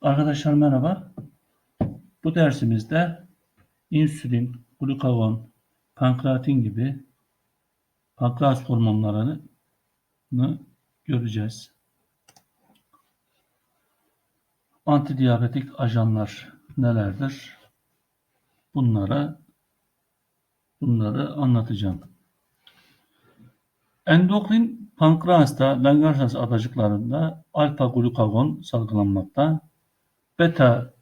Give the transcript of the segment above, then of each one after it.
Arkadaşlar merhaba. Bu dersimizde insülin, glukagon, pankreatin gibi pankreas hormonlarını göreceğiz. Antidiyabetik ajanlar nelerdir? Bunlara bunları anlatacağım. Endokrin pankreasta Langerhans adacıklarında alfa glukagon salgılanmakta. Beta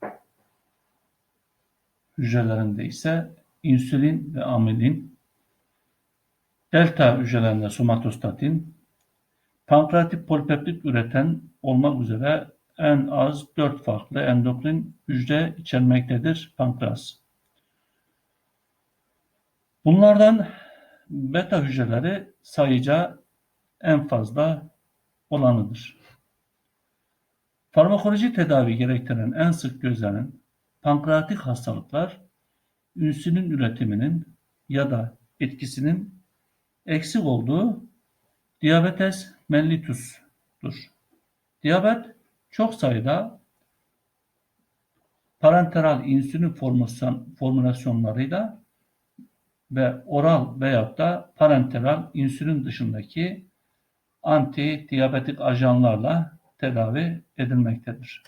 hücrelerinde ise insülin ve amilin, delta hücrelerinde somatostatin, pankreatik polipeptit üreten olmak üzere en az 4 farklı endokrin hücre içermektedir pankreas. Bunlardan beta hücreleri sayıca en fazla olanıdır. Farmakoloji tedavi gerektiren en sık gözlenen pankreatik hastalıklar insülin üretiminin ya da etkisinin eksik olduğu diabetes mellitus'tur. Diyabet çok sayıda parenteral insülin formülasyonlarıyla ve oral veyahut da parenteral insülin dışındaki anti diyabetik ajanlarla tedavi edilmektedir.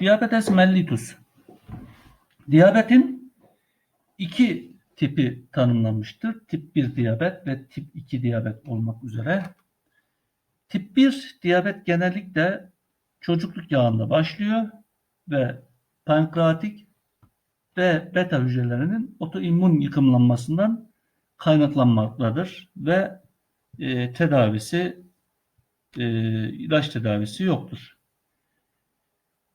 Diabetes mellitus. Diyabetin iki tipi tanımlanmıştır. Tip 1 diyabet ve tip 2 diyabet olmak üzere. Tip 1 diyabet genellikle çocukluk yağında başlıyor ve pankreatik ve beta hücrelerinin otoimmün yıkımlanmasından kaynaklanmaktadır ve e, tedavisi e, ilaç tedavisi yoktur.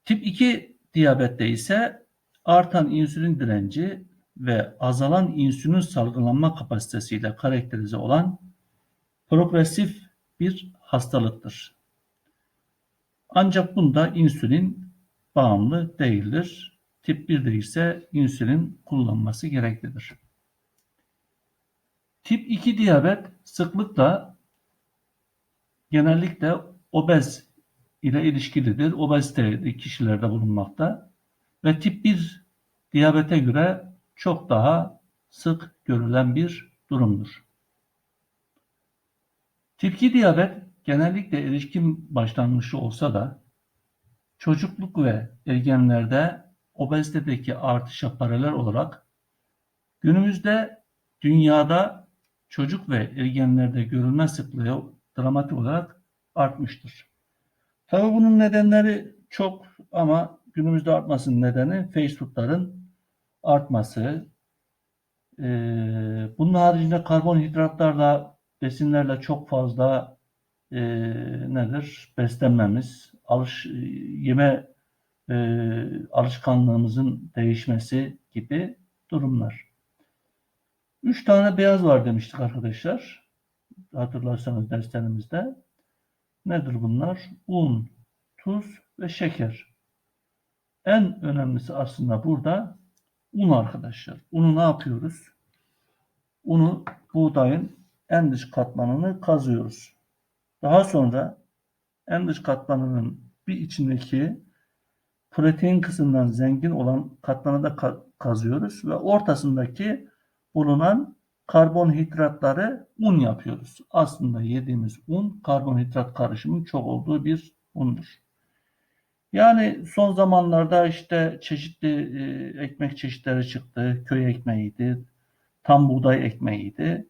Tip 2 diyabette ise artan insülin direnci ve azalan insülin salgılanma kapasitesiyle karakterize olan progresif bir hastalıktır. Ancak bunda insülin bağımlı değildir. Tip 1'de ise insülin kullanması gereklidir. Tip 2 diyabet sıklıkla genellikle obez ile ilişkilidir. Obezite kişilerde bulunmakta ve tip 1 diyabete göre çok daha sık görülen bir durumdur. Tip 2 diyabet genellikle erişkin başlanmışı olsa da çocukluk ve ergenlerde obezitedeki artışa paralel olarak günümüzde dünyada çocuk ve ergenlerde görülme sıklığı dramatik olarak artmıştır. Tabi bunun nedenleri çok ama günümüzde artmasının nedeni Facebook'ların artması. Ee, bunun haricinde karbonhidratlarla, besinlerle çok fazla e, nedir? Beslenmemiz, alış, yeme e, alışkanlığımızın değişmesi gibi durumlar. Üç tane beyaz var demiştik arkadaşlar. Hatırlarsanız derslerimizde. Nedir bunlar? Un, tuz ve şeker. En önemlisi aslında burada un arkadaşlar. Unu ne yapıyoruz? Unu buğdayın en dış katmanını kazıyoruz. Daha sonra en dış katmanının bir içindeki protein kısmından zengin olan katmanı da kazıyoruz ve ortasındaki bulunan karbonhidratları un yapıyoruz. Aslında yediğimiz un karbonhidrat karışımının çok olduğu bir undur. Yani son zamanlarda işte çeşitli e, ekmek çeşitleri çıktı. Köy ekmeğiydi, tam buğday ekmeğiydi.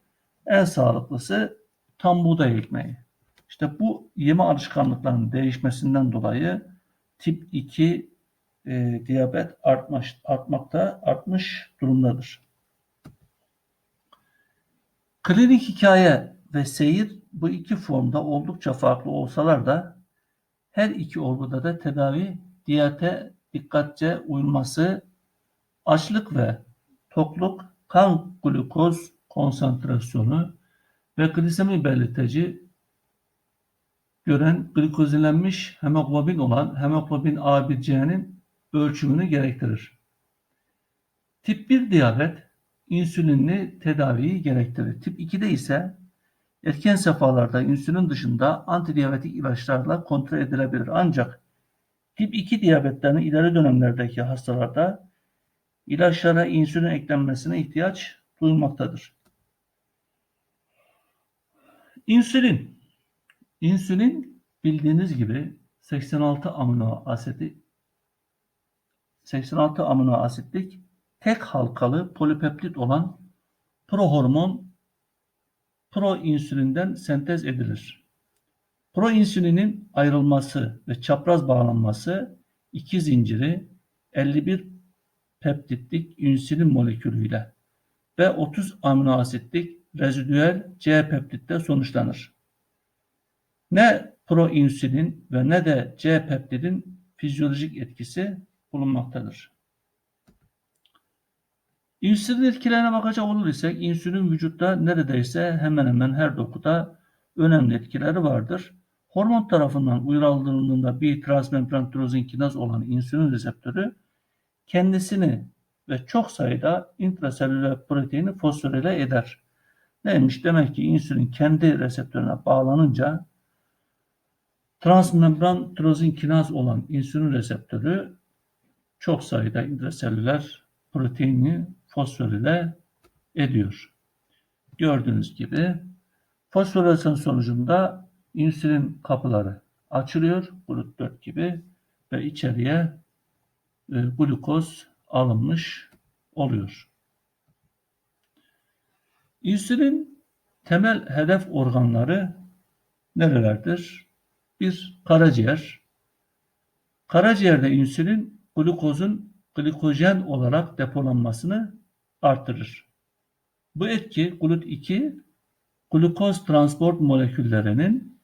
En sağlıklısı tam buğday ekmeği. İşte bu yeme alışkanlıklarının değişmesinden dolayı tip 2 e, diyabet artmış, artmakta artmış durumdadır. Klinik hikaye ve seyir bu iki formda oldukça farklı olsalar da her iki olguda da tedavi diyete dikkatçe uyulması, açlık ve tokluk, kan glukoz konsantrasyonu ve glisemi belirteci gören glikozilenmiş hemoglobin olan hemoglobin A1C'nin ölçümünü gerektirir. Tip 1 diyabet insülinli tedaviyi gerektirir. Tip 2'de ise erken safhalarda insülin dışında antidiyabetik ilaçlarla kontrol edilebilir. Ancak tip 2 diyabetlerin ileri dönemlerdeki hastalarda ilaçlara insülin eklenmesine ihtiyaç duyulmaktadır. İnsülin. İnsülin bildiğiniz gibi 86 amino asidi 86 amino asitlik tek halkalı polipeptit olan prohormon proinsülinden sentez edilir. Proinsülinin ayrılması ve çapraz bağlanması iki zinciri 51 peptitlik insülin molekülüyle ve 30 amino asitlik rezidüel C peptitte sonuçlanır. Ne proinsülin ve ne de C peptidin fizyolojik etkisi bulunmaktadır. İnsülin etkilerine bakacak olur isek insülin vücutta neredeyse hemen hemen her dokuda önemli etkileri vardır. Hormon tarafından uyarıldığında bir transmembran tirozinkinaz olan insülin reseptörü kendisini ve çok sayıda intraselüler proteini fosforile eder. Neymiş? Demek ki insülin kendi reseptörüne bağlanınca transmembran tirozinkinaz olan insülin reseptörü çok sayıda intraselüler proteini fosforile ediyor. Gördüğünüz gibi fosforilasyon sonucunda insülin kapıları açılıyor. Glut 4 gibi ve içeriye e, glukoz alınmış oluyor. İnsülin temel hedef organları nerelerdir? Bir karaciğer. Karaciğerde insülin glukozun glikojen olarak depolanmasını artırır. Bu etki GLUT2 glukoz transport moleküllerinin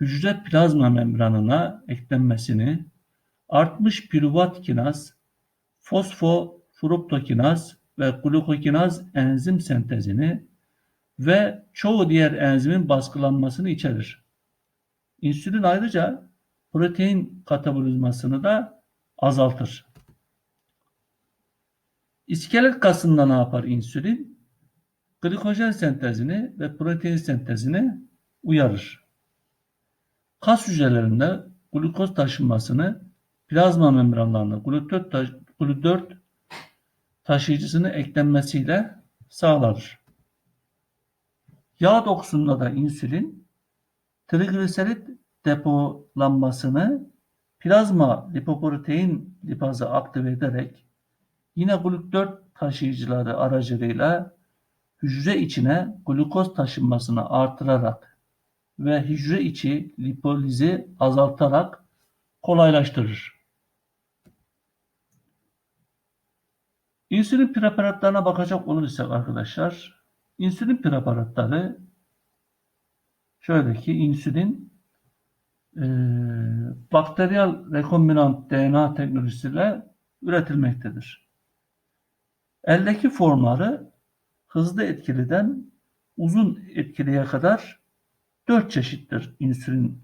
hücre plazma membranına eklenmesini, artmış piruvat kinaz, fosfofruktokinaz ve glukokinaz enzim sentezini ve çoğu diğer enzimin baskılanmasını içerir. İnsülin ayrıca protein katabolizmasını da azaltır. İskelet kasında ne yapar insülin? Glikojen sentezini ve protein sentezini uyarır. Kas hücrelerinde glukoz taşınmasını plazma membranlarına GLUT4 taşıyıcısını eklenmesiyle sağlar. Yağ dokusunda da insülin trigliserit depolanmasını plazma lipoprotein lipazı aktive ederek yine GLUT4 taşıyıcıları aracılığıyla hücre içine glukoz taşınmasını artırarak ve hücre içi lipolizi azaltarak kolaylaştırır. İnsülin preparatlarına bakacak olursak arkadaşlar, insülin preparatları şöyle ki insülin e, bakteriyel rekombinant DNA teknolojisiyle üretilmektedir. Eldeki formları hızlı etkiliden uzun etkiliye kadar dört çeşittir insülin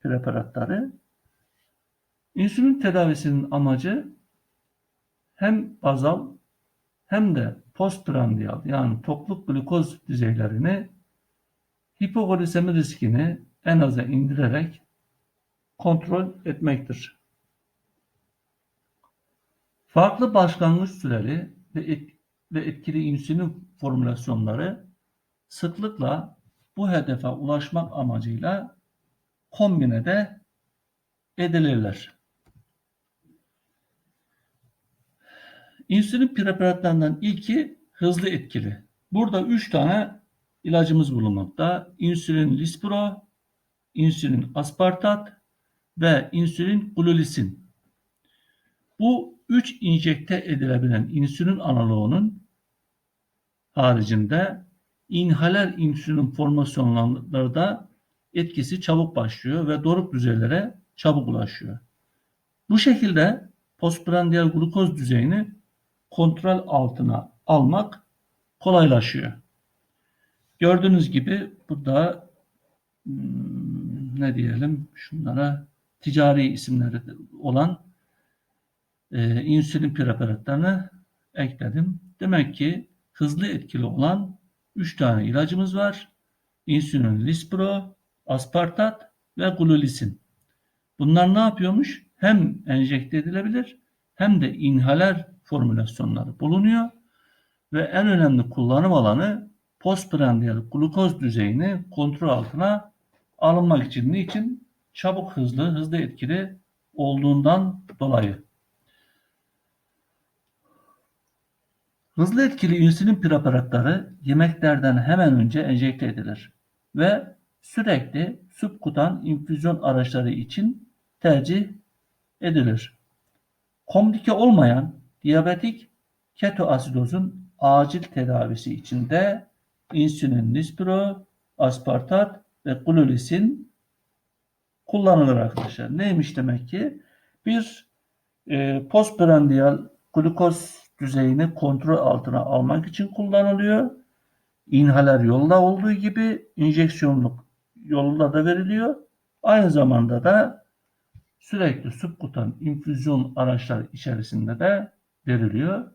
preparatları. İnsülin tedavisinin amacı hem bazal hem de postprandial yani tokluk glukoz düzeylerini hipoglisemi riskini en aza indirerek kontrol etmektir. Farklı başlangıç süreli ve, et, ve etkili insülin formülasyonları sıklıkla bu hedefe ulaşmak amacıyla kombine de edilirler. İnsülin preparatlarından ilki hızlı etkili. Burada üç tane ilacımız bulunmakta. İnsülin lispro, insülin aspartat ve insülin glulisin. Bu üç injekte edilebilen insülin analoğunun haricinde inhaler insülin formasyonlarında etkisi çabuk başlıyor ve doruk düzeylere çabuk ulaşıyor. Bu şekilde postprandial glukoz düzeyini kontrol altına almak kolaylaşıyor. Gördüğünüz gibi burada hmm, ne diyelim şunlara ticari isimleri olan e, insülin preparatlarını ekledim. Demek ki hızlı etkili olan 3 tane ilacımız var. insülin lispro, aspartat ve glulisin. Bunlar ne yapıyormuş? Hem enjekte edilebilir hem de inhaler formülasyonları bulunuyor ve en önemli kullanım alanı postprandial glukoz düzeyini kontrol altına alınmak için. Niçin? Çabuk hızlı, hızlı etkili olduğundan dolayı. Hızlı etkili insülin preparatları yemeklerden hemen önce enjekte edilir ve sürekli subkutan infüzyon araçları için tercih edilir. Komplike olmayan diyabetik ketoasidozun acil tedavisi için de insülin lispro, aspartat ve glulisin kullanılır arkadaşlar. Neymiş demek ki? Bir e, postprandial glukoz düzeyini kontrol altına almak için kullanılıyor. İnhaler yolda olduğu gibi enjeksiyonluk yolunda da veriliyor. Aynı zamanda da sürekli subkutan infüzyon araçlar içerisinde de veriliyor.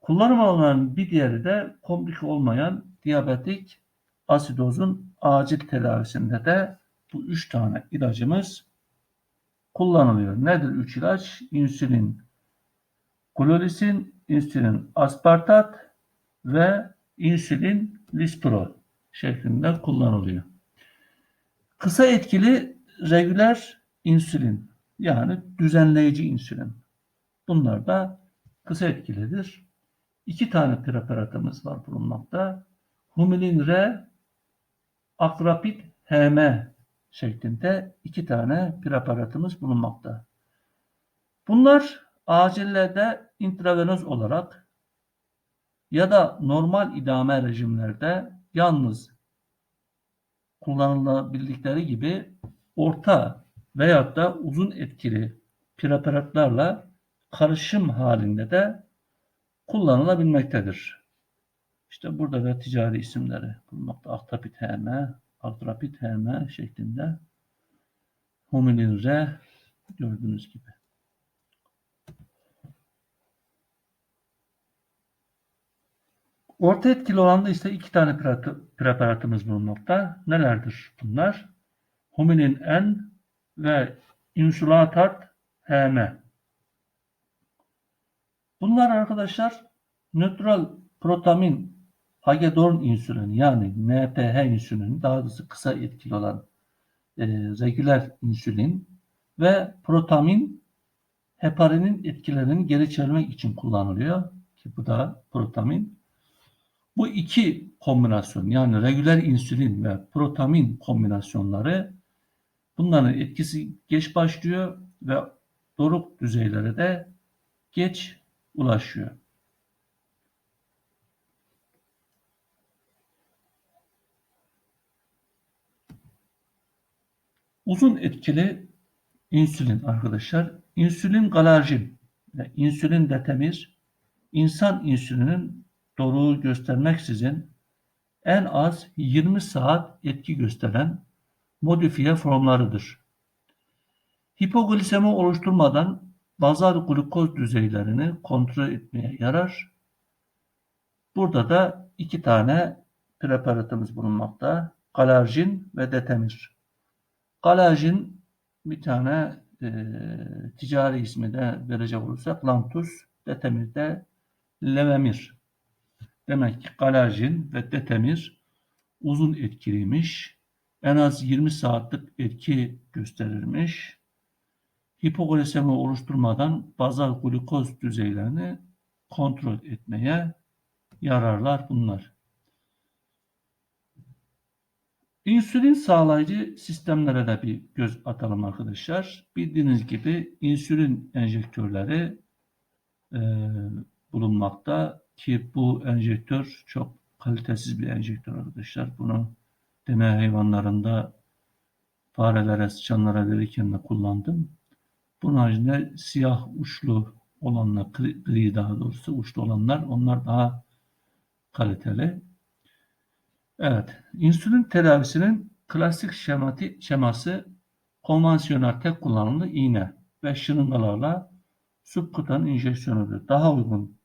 Kullanım alanlarının bir diğeri de komplike olmayan diyabetik asidozun acil tedavisinde de bu üç tane ilacımız kullanılıyor. Nedir üç ilaç? İnsülin, glolisin, insülin aspartat ve insülin lispro şeklinde kullanılıyor. Kısa etkili regüler insülin yani düzenleyici insülin. Bunlar da kısa etkilidir. İki tane preparatımız var bulunmakta. Humulin R, Akrapid HM şeklinde iki tane preparatımız bulunmakta. Bunlar acillerde intravenöz olarak ya da normal idame rejimlerde yalnız kullanılabildikleri gibi orta veyahut da uzun etkili preparatlarla karışım halinde de kullanılabilmektedir. İşte burada da ticari isimleri bulunmakta. Aktapit HM, Atrapit HM şeklinde hominin R gördüğünüz gibi. Orta etkili olan da ise iki tane preparatımız bulunmakta. Nelerdir bunlar? Hominin N ve insulatat HM. Bunlar arkadaşlar nötral protamin hagedorn insülin yani NPH insülin daha doğrusu kısa etkili olan e, regüler insülin ve protamin heparinin etkilerini geri çevirmek için kullanılıyor ki bu da protamin. Bu iki kombinasyon yani regüler insülin ve protamin kombinasyonları bunların etkisi geç başlıyor ve doruk düzeylere de geç ulaşıyor. Uzun etkili insülin arkadaşlar. İnsülin galerjin ve insülin detemir insan insülinin doruğu göstermeksizin en az 20 saat etki gösteren modifiye formlarıdır. Hipoglisemi oluşturmadan bazal glukoz düzeylerini kontrol etmeye yarar. Burada da iki tane preparatımız bulunmakta. Galarjin ve detemir. Galarjin bir tane e, ticari ismi de verecek olursak Lantus, detemir de Levemir. Demek ki galarjin ve detemir uzun etkiliymiş. En az 20 saatlik etki gösterirmiş hipoglisemi oluşturmadan bazal glukoz düzeylerini kontrol etmeye yararlar bunlar. İnsülin sağlayıcı sistemlere de bir göz atalım arkadaşlar. Bildiğiniz gibi insülin enjektörleri e, bulunmakta ki bu enjektör çok kalitesiz bir enjektör arkadaşlar. Bunu deney hayvanlarında farelere, sıçanlara verirken de kullandım. Bunun haricinde siyah uçlu olanlar, gri daha doğrusu uçlu olanlar onlar daha kaliteli. Evet, insülin tedavisinin klasik şemati, şeması konvansiyonel tek kullanımlı iğne ve şırıngalarla subkutan enjeksiyonudur. Daha uygun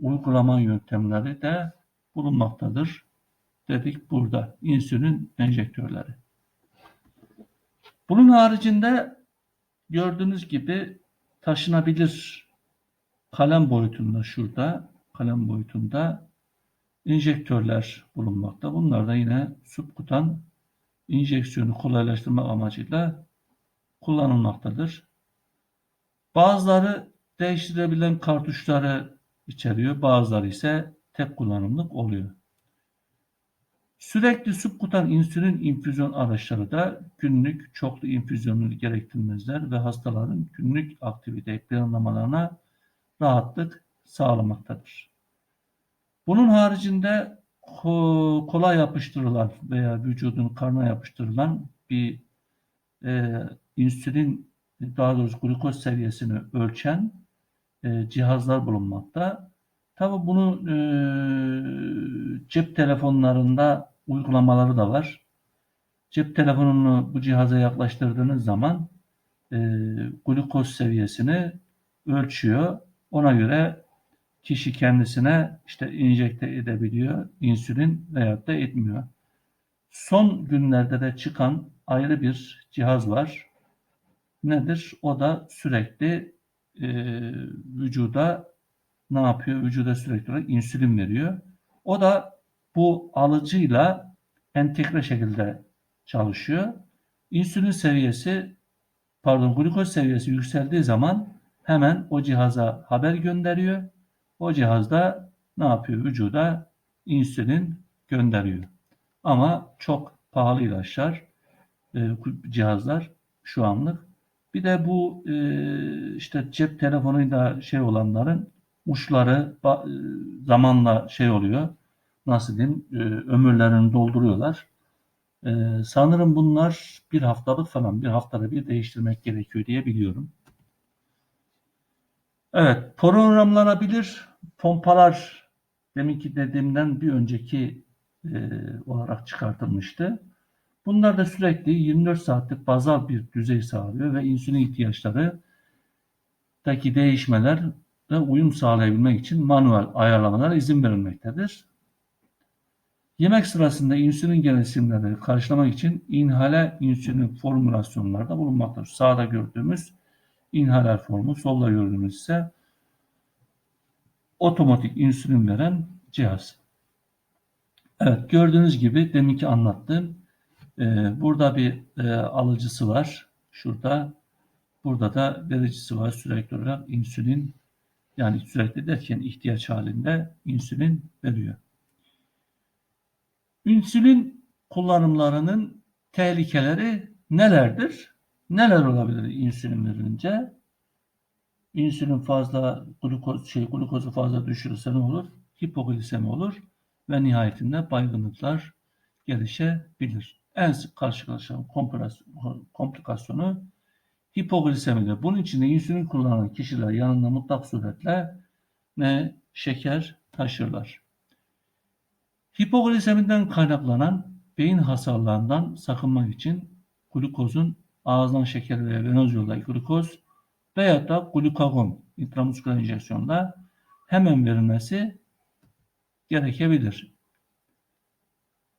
uygulama yöntemleri de bulunmaktadır. dedik burada. İnsülin enjektörleri. Bunun haricinde gördüğünüz gibi taşınabilir kalem boyutunda şurada kalem boyutunda enjektörler bulunmakta. Bunlar da yine subkutan enjeksiyonu kolaylaştırmak amacıyla kullanılmaktadır. Bazıları değiştirebilen kartuşları içeriyor. Bazıları ise tek kullanımlık oluyor. Sürekli subkutan insülin infüzyon araçları da günlük çoklu infüzyonunu gerektirmezler ve hastaların günlük aktivite planlamalarına rahatlık sağlamaktadır. Bunun haricinde kolay yapıştırılan veya vücudun karnına yapıştırılan bir e, insülin daha doğrusu glukoz seviyesini ölçen e, cihazlar bulunmakta. Tabi bunu e, cep telefonlarında uygulamaları da var. Cep telefonunu bu cihaza yaklaştırdığınız zaman e, glukoz seviyesini ölçüyor. Ona göre kişi kendisine işte enjekte edebiliyor insülin veyahut da etmiyor. Son günlerde de çıkan ayrı bir cihaz var. Nedir? O da sürekli e, vücuda ne yapıyor? Vücuda sürekli olarak insülin veriyor. O da bu alıcıyla entegre şekilde çalışıyor. İnsülin seviyesi pardon glukoz seviyesi yükseldiği zaman hemen o cihaza haber gönderiyor. O cihazda ne yapıyor? Vücuda insülin gönderiyor. Ama çok pahalı ilaçlar, e, cihazlar şu anlık. Bir de bu e, işte cep telefonuyla şey olanların uçları e, zamanla şey oluyor. Nasıl diyeyim? E, ömürlerini dolduruyorlar. Sanırım bunlar bir haftalık falan bir haftada bir değiştirmek gerekiyor diye biliyorum. Evet, programlanabilir pompalar deminki dediğimden bir önceki e, olarak çıkartılmıştı. Bunlar da sürekli 24 saatlik bazal bir düzey sağlıyor ve insülin ihtiyaçları daki değişmeler ve uyum sağlayabilmek için manuel ayarlamalara izin verilmektedir. Yemek sırasında insülin gereksinimlerini karşılamak için inhale insülin formülasyonlarda bulunmaktadır. Sağda gördüğümüz inhaler formu, solda gördüğümüz ise otomatik insülin veren cihaz. Evet gördüğünüz gibi deminki anlattığım e, burada bir e, alıcısı var. Şurada burada da vericisi var sürekli olarak insülin yani sürekli derken ihtiyaç halinde insülin veriyor. İnsülin kullanımlarının tehlikeleri nelerdir? Neler olabilir insülin verince? İnsülin fazla glukoz şey glukozu fazla düşürürse ne olur? Hipoglisemi olur ve nihayetinde baygınlıklar gelişebilir. En sık karşılaşılan komplikasyonu hipoglisemidir. Bunun için de insülin kullanan kişiler yanında mutlak suretle ne şeker taşırlar. Hipogliseminden kaynaklanan beyin hasarlarından sakınmak için glukozun ağızdan şeker veya venoz yolla glukoz veya da glukagon intramusküler enjeksiyonda hemen verilmesi gerekebilir.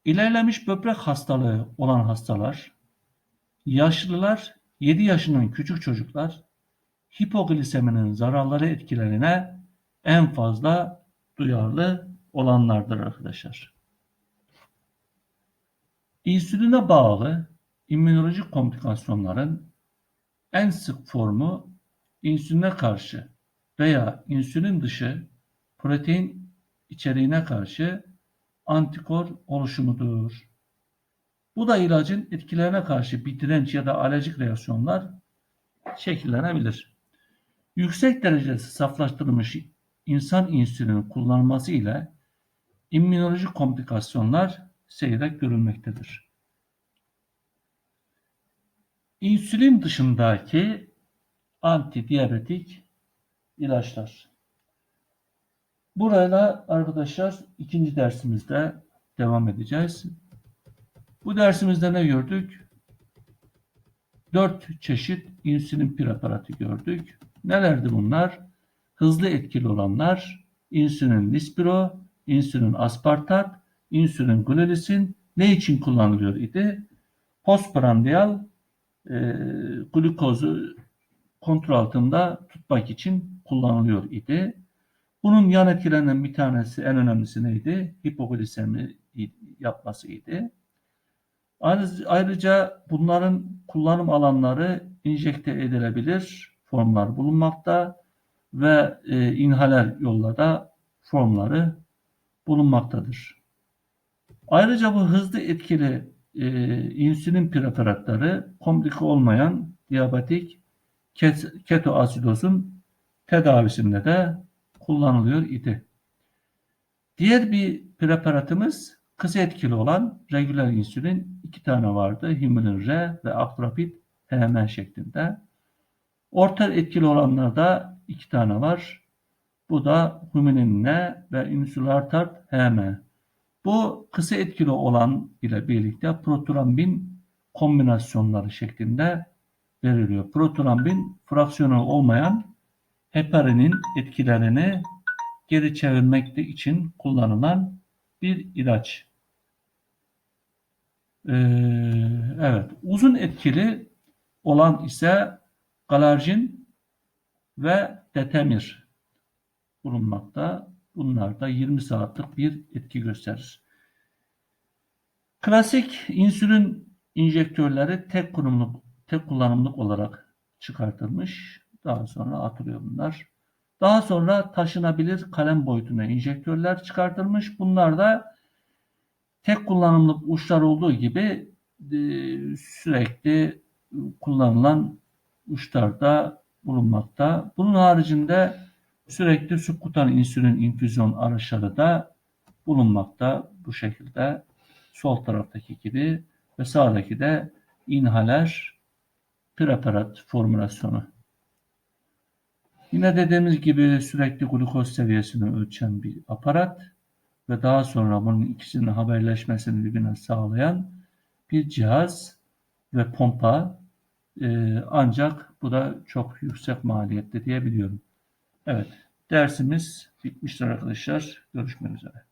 İlerlemiş böbrek hastalığı olan hastalar, yaşlılar, 7 yaşından küçük çocuklar hipogliseminin zararları etkilerine en fazla duyarlı olanlardır arkadaşlar. İnsüline bağlı immünolojik komplikasyonların en sık formu insüline karşı veya insülin dışı protein içeriğine karşı antikor oluşumudur. Bu da ilacın etkilerine karşı bir direnç ya da alerjik reaksiyonlar şekillenebilir. Yüksek derecede saflaştırılmış insan insülini kullanılması ile immünolojik komplikasyonlar seyrek görülmektedir. İnsülin dışındaki antidiyabetik ilaçlar. Burayla arkadaşlar ikinci dersimizde devam edeceğiz. Bu dersimizde ne gördük? Dört çeşit insülin preparatı gördük. Nelerdi bunlar? Hızlı etkili olanlar insülin lispiro, insülin aspartat insülin glilisin ne için kullanılıyor idi? Postprandial e, glukozu kontrol altında tutmak için kullanılıyor idi. Bunun yan etkilerinden bir tanesi en önemlisi neydi? Hipoglisemi yapmasıydı. Ayrıca bunların kullanım alanları injekte edilebilir formlar bulunmakta ve e, inhaler yolla formları bulunmaktadır. Ayrıca bu hızlı etkili e, insülin preparatları komplike olmayan diyabetik ketoasidozun tedavisinde de kullanılıyor idi. Diğer bir preparatımız kısa etkili olan regüler insülin iki tane vardı. Humulin R ve Actrapid HM şeklinde. Orta etkili olanlarda iki tane var. Bu da Humulin N ve Insulartard HM. Bu kısa etkili olan ile birlikte protrambin kombinasyonları şeklinde veriliyor. Protrambin fraksiyonu olmayan heparinin etkilerini geri çevirmek için kullanılan bir ilaç. Ee, evet, uzun etkili olan ise galarjin ve detemir bulunmakta. Bunlar da 20 saatlik bir etki gösterir. Klasik insülin injektörleri tek kullanımlık, tek kullanımlık olarak çıkartılmış. Daha sonra atılıyor bunlar. Daha sonra taşınabilir kalem boyutuna enjektörler çıkartılmış. Bunlar da tek kullanımlık uçlar olduğu gibi e, sürekli kullanılan uçlarda bulunmakta. Bunun haricinde sürekli subkutan insülin infüzyon araçları da bulunmakta bu şekilde. Sol taraftaki gibi ve sağdaki de inhaler preparat formülasyonu. Yine dediğimiz gibi sürekli glukoz seviyesini ölçen bir aparat ve daha sonra bunun ikisinin haberleşmesini birbirine sağlayan bir cihaz ve pompa e, ancak bu da çok yüksek maliyette diyebiliyorum. Evet dersimiz bitmiştir arkadaşlar. Görüşmek üzere.